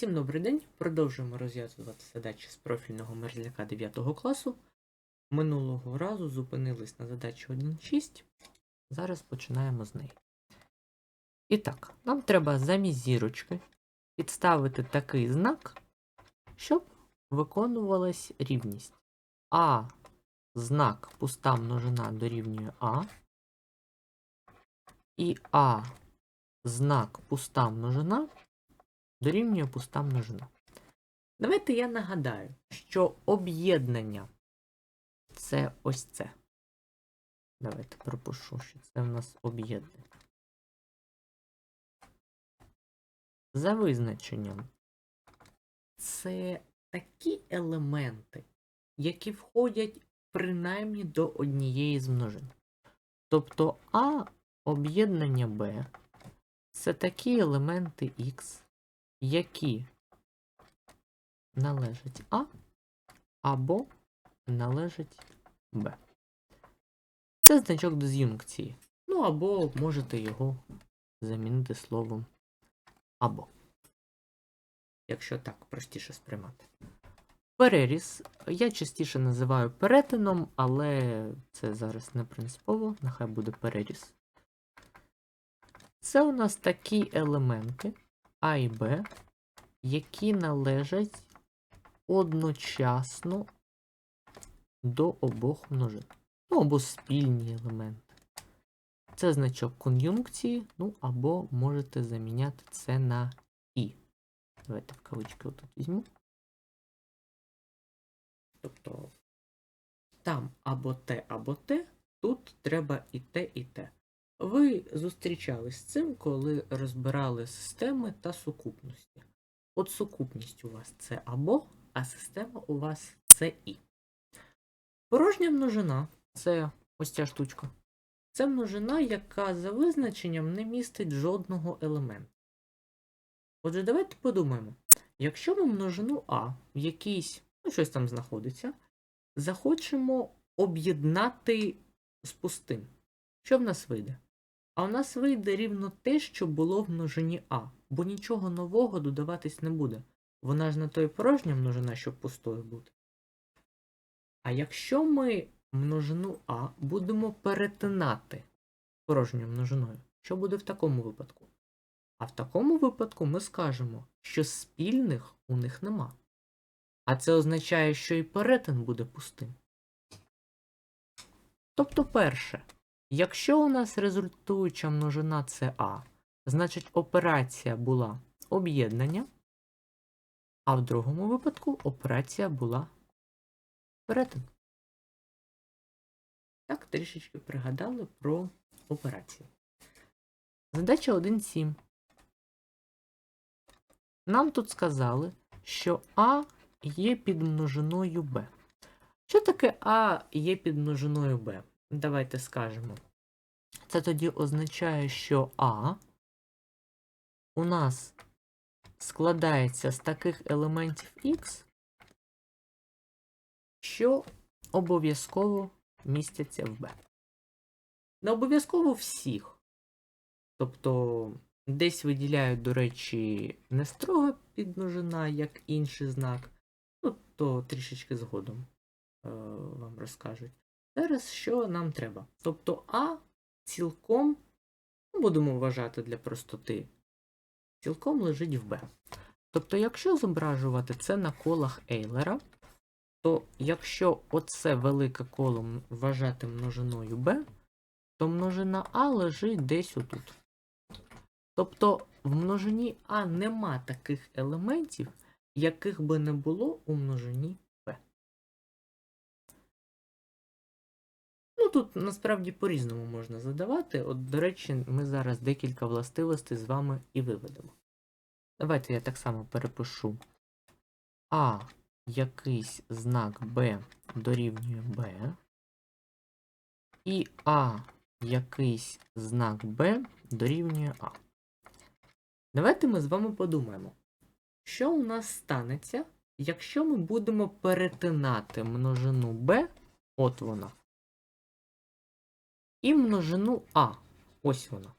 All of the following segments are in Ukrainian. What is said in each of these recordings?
Всім добрий день. Продовжуємо розв'язувати задачі з профільного мерзляка 9 класу. Минулого разу зупинились на задачі 1.6. Зараз починаємо з неї. І так, нам треба замість зірочки підставити такий знак, щоб виконувалась рівність. А знак пуста множина дорівнює А. І А знак пуста множина дорівнює пуста множина. Давайте я нагадаю, що об'єднання це ось це. Давайте пропишу, що це в нас об'єднання. За визначенням, це такі елементи, які входять принаймні до однієї з множин. Тобто А об'єднання Б це такі елементи Х, які належать А або належать Б. Це значок диз'юнкції. Ну або можете його замінити словом або. Якщо так простіше сприймати. Переріз я частіше називаю перетином, але це зараз не принципово, нехай буде переріз. Це у нас такі елементи А і Б, які належать одночасно до обох множин. Ну, або спільні елементи. Це значок кон'юнкції, ну або можете заміняти це на І. Давайте в кавички отут візьму. Тобто там або те, або те, тут треба і те, і те. Ви зустрічались з цим, коли розбирали системи та сукупності. От сукупність у вас це або, а система у вас це і. Порожня множина це ось ця штучка. Це множина, яка за визначенням не містить жодного елемента. Отже, давайте подумаємо. Якщо ми множину А в якійсь, ну щось там знаходиться, захочемо об'єднати з пустим. Що в нас вийде? А у нас вийде рівно те, що було в множині А, бо нічого нового додаватись не буде. Вона ж на той порожня множина, щоб пустою бути. А якщо ми множину А будемо перетинати порожньою множиною, що буде в такому випадку? А в такому випадку ми скажемо, що спільних у них нема. А це означає, що і перетин буде пустим. Тобто, перше, якщо у нас результуюча множина це А, значить операція була об'єднання, а в другому випадку операція була перетин. Так, трішечки пригадали про операції. Задача 1.7. Нам тут сказали, що А є під множиною Б. Що таке А є під множиною Б? Давайте скажемо. Це тоді означає, що А у нас складається з таких елементів Х, що обов'язково містяться в Б. Не обов'язково всіх. Тобто десь виділяють, до речі, не строго підмножина, як інший знак. Ну, то трішечки згодом е, вам розкажуть. Зараз що нам треба? Тобто А цілком, ну, будемо вважати для простоти, цілком лежить в Б. Тобто, якщо зображувати це на колах Ейлера, то якщо оце велике коло вважати множиною b, то множина А лежить десь отут. Тобто в множині А нема таких елементів, яких би не було у множині тут насправді по-різному можна задавати. От, до речі, ми зараз декілька властивостей з вами і виведемо. Давайте я так само перепишу А якийсь знак B дорівнює B, і А якийсь знак B дорівнює А. Давайте ми з вами подумаємо, що у нас станеться, якщо ми будемо перетинати множину B, от вона, і множину А, ось вона.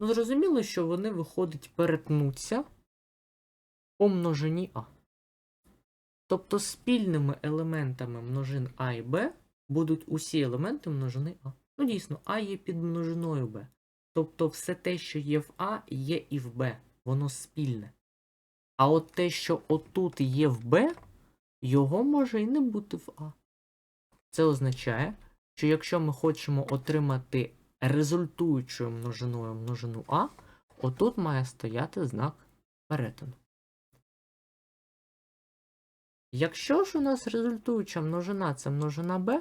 Ну, зрозуміло, що вони, виходить, перетнуться по множині А. Тобто спільними елементами множин А і Б будуть усі елементи множини А. Ну, дійсно, А є під множиною Б. Тобто все те, що є в А, є і в Б. Воно спільне. А от те, що отут є в Б, його може і не бути в А. Це означає, що якщо ми хочемо отримати результуючою множиною множину А, отут має стояти знак перетину. Якщо ж у нас результуюча множина це множина b,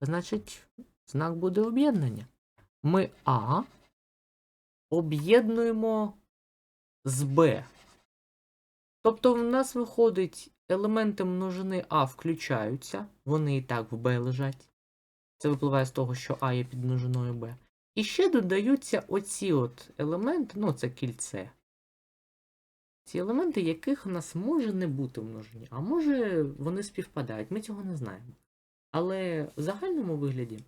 значить знак буде об'єднання. Ми А об'єднуємо з Б. Тобто в нас виходить елементи множини А включаються, вони і так в Б лежать. Це випливає з того, що А є під множиною Б. І ще додаються оці от елементи, ну це кільце. Ці елементи, яких у нас може не бути в множині, а може вони співпадають, ми цього не знаємо. Але в загальному вигляді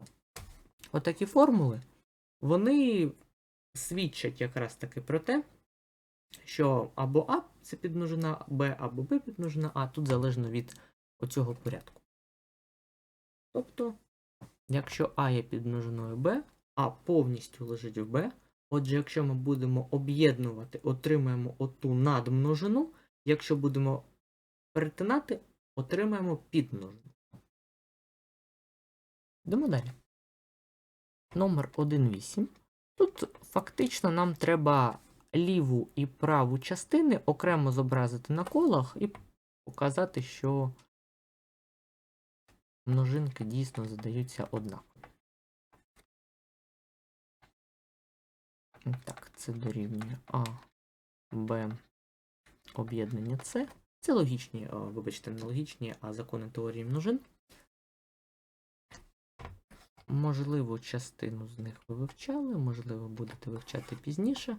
отакі формули, вони свідчать якраз таки про те, що або А це підмножина Б, або Б підмножина А, тут залежно від оцього порядку. Тобто, якщо А є підмножиною Б, А повністю лежить в Б, Отже, якщо ми будемо об'єднувати, отримаємо оту надмножину. Якщо будемо перетинати, отримаємо підмножину. Йдемо далі. Номер 1,8. Тут фактично нам треба ліву і праву частини окремо зобразити на колах і показати, що множинки дійсно задаються однаково. Так, це дорівнює А, Б, об'єднання С. Це логічні, о, вибачте, не логічні, а закони теорії множин. Можливо, частину з них ви вивчали, можливо, будете вивчати пізніше.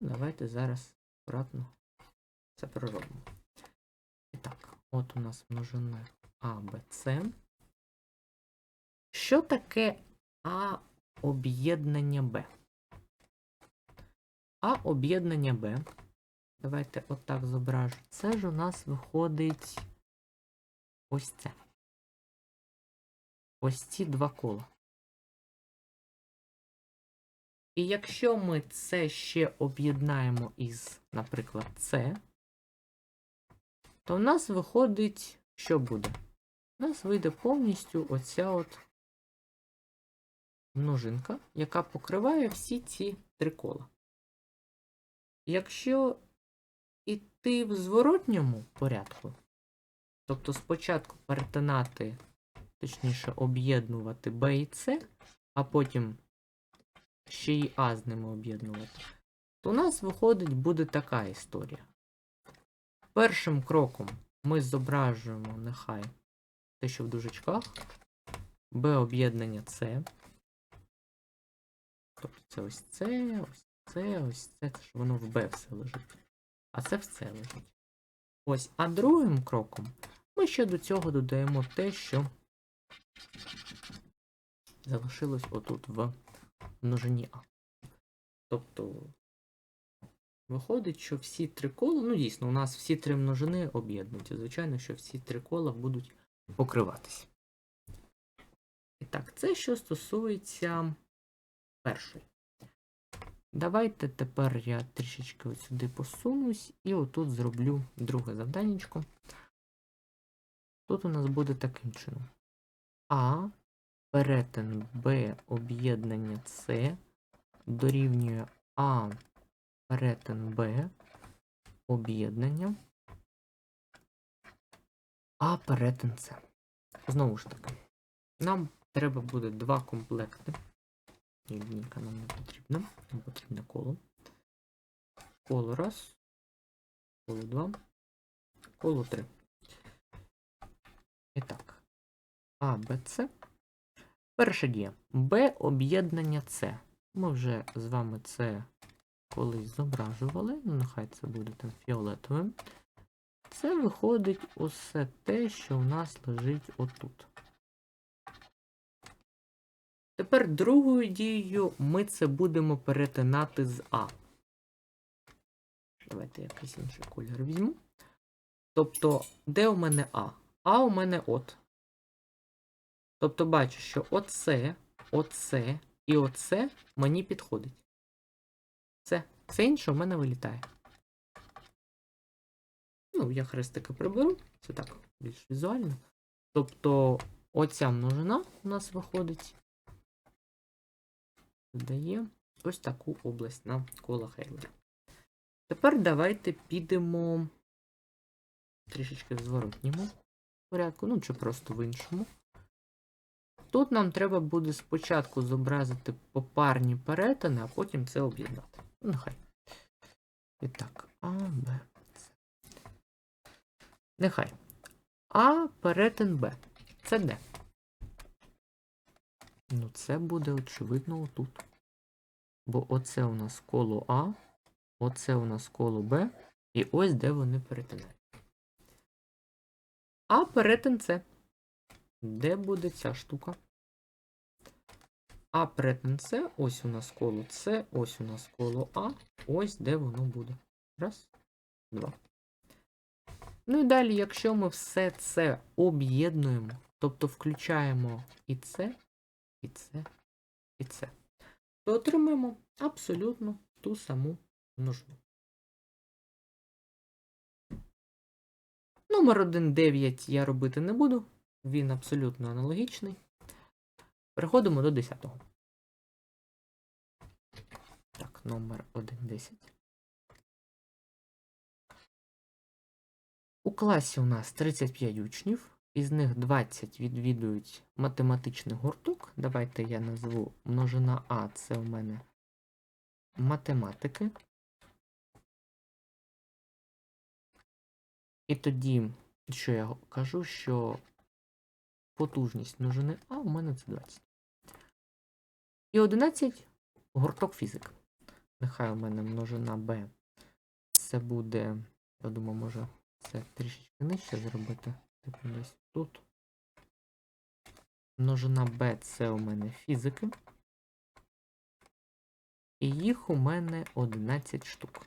Давайте зараз акуратно це проробимо. І так, от у нас множина А, Б, Що таке А об'єднання Б. А об'єднання Б. Давайте отак зображу. Це ж у нас виходить ось це. Ось ці два кола. І якщо ми це ще об'єднаємо із, наприклад, це, то в нас виходить, що буде? У нас вийде повністю оця от множинка, яка покриває всі ці три кола. Якщо йти в зворотньому порядку, тобто спочатку перетинати, точніше, об'єднувати Б і С, а потім ще й А з ними об'єднувати, то у нас виходить буде така історія. Першим кроком ми зображуємо нехай те, що в дужечках, Б об'єднання С. Тобто це ось це, ось це, ось це, це ж воно в Б все лежить. А це в С лежить. Ось, а другим кроком ми ще до цього додаємо те, що залишилось отут в множині А. Тобто, виходить, що всі три кола, ну дійсно, у нас всі три множини об'єднуються. Звичайно, що всі три кола будуть покриватися. І так, це що стосується першої. Давайте тепер я трішечки ось сюди посунусь і отут зроблю друге завданнячко. Тут у нас буде таким чином. А перетин Б об'єднання С дорівнює А перетин Б об'єднання А перетин С. Знову ж таки, нам треба буде два комплекти. Лінійка нам не потрібна. Нам потрібне коло. Коло раз. Коло два. Коло три. І так. А, Б, С. Перша дія. Б об'єднання С. Ми вже з вами це колись зображували. Ну, нехай це буде там фіолетовим. Це виходить усе те, що у нас лежить отут. Тепер другою дією ми це будемо перетинати з А. Давайте якийсь інший колір візьму. Тобто, де у мене А? А у мене от. Тобто бачу, що оце, оце і оце мені підходить. Це. Все інше у мене вилітає. Ну, я хрестики приберу, це так, більш візуально. Тобто, оця множина у нас виходить. Дає ось таку область на коло Хейлера. Тепер давайте підемо трішечки в зворотньому порядку, ну чи просто в іншому. Тут нам треба буде спочатку зобразити попарні перетини, а потім це об'єднати. Ну, Нехай. І так, А, Б. Нехай. А перетин Б. Це де? Ну, це буде очевидно отут. Бо оце у нас коло А, оце у нас коло Б, і ось де вони перетинають. А перетин С. Де буде ця штука? А перетин С, ось у нас коло С, ось у нас коло А, ось де воно буде. Раз, два. Ну і далі, якщо ми все це об'єднуємо, тобто включаємо і це, і це, і це, то отримаємо абсолютно ту саму множину. Номер 1,9 я робити не буду, він абсолютно аналогічний. Переходимо до 10-го. Так, номер 1,10. У класі у нас 35 учнів, із них 20 відвідують математичний гурток. Давайте я назву множина А, це у мене математики. І тоді, що я кажу, що потужність множини А у мене це 20. І 11 гурток фізик. Нехай у мене множина Б. Це буде, я думаю, може це трішечки нижче зробити. Типу десь тут. Множина Б це у мене фізики. І їх у мене 11 штук.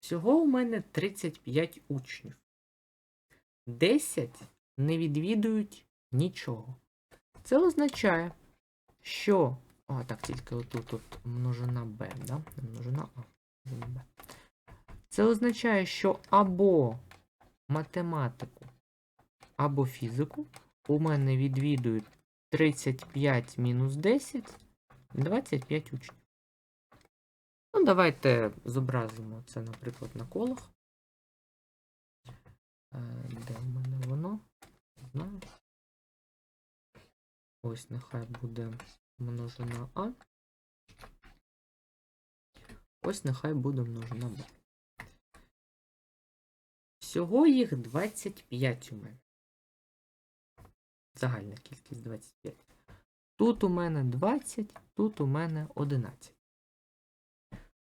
Всього у мене 35 учнів. 10 не відвідують нічого. Це означає, що. А, так, тільки отут от множина b, да? Множина А. Це означає, що або математику, або фізику у мене відвідують 35 мінус 10, 25 учнів. Ну, давайте зобразимо це, наприклад, на колах. Е, Де в мене воно? Знаю. Ось нехай буде множина А. Ось нехай буде множина Б. Всього їх 25 у мене. Загальна кількість 25. Тут у мене 20, тут у мене 11.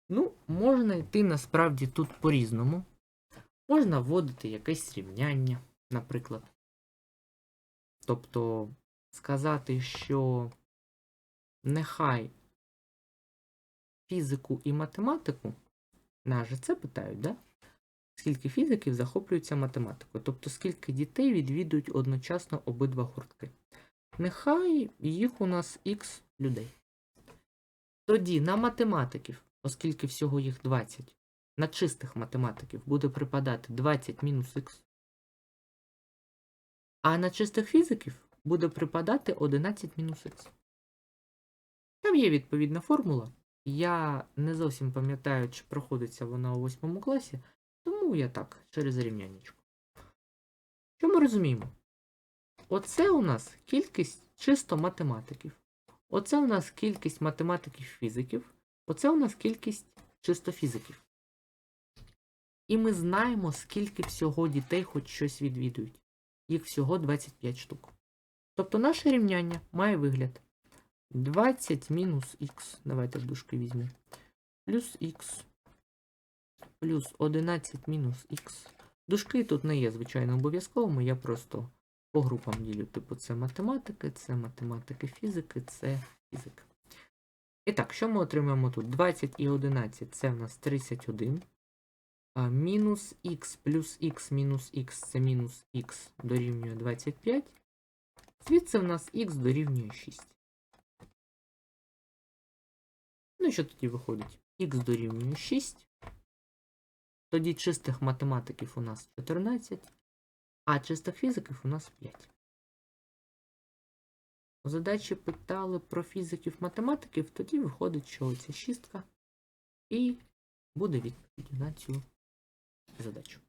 Ну, можна йти насправді тут по-різному. Можна вводити якесь рівняння, наприклад. Тобто сказати, що нехай фізику і математику, нас же це питають, да? Скільки фізиків захоплюються математикою? Тобто, скільки дітей відвідують одночасно обидва гуртки? Нехай їх у нас х людей. Тоді на математиків, оскільки всього їх 20, на чистих математиків буде припадати 20 мінус х. А на чистих фізиків буде припадати 11 мінус х. Там є відповідна формула. Я не зовсім пам'ятаю, чи проходиться вона у 8 класі, тому я так, через рівняннячку. Що ми розуміємо? Оце у нас кількість чисто математиків. Оце у нас кількість математиків-фізиків. Оце у нас кількість чисто фізиків. І ми знаємо, скільки всього дітей хоч щось відвідують. Їх всього 25 штук. Тобто наше рівняння має вигляд 20 мінус х, давайте в дужки візьмемо, плюс х, плюс 11 мінус х. Дужки тут не є, звичайно, обов'язковими, я просто по групам ділю. Типу, це математики, це математики фізики, це фізика. І так, що ми отримаємо тут? 20 і 11 це в нас 31. А, мінус х плюс х мінус х це мінус х дорівнює 25. Звідси в нас х дорівнює 6. Ну і що тоді виходить? х дорівнює 6. Тоді чистих математиків у нас 14, а чистих фізиків у нас 5. У задачі питали про фізиків математиків, тоді виходить, що оця шістка і буде відповідь на цю задачу.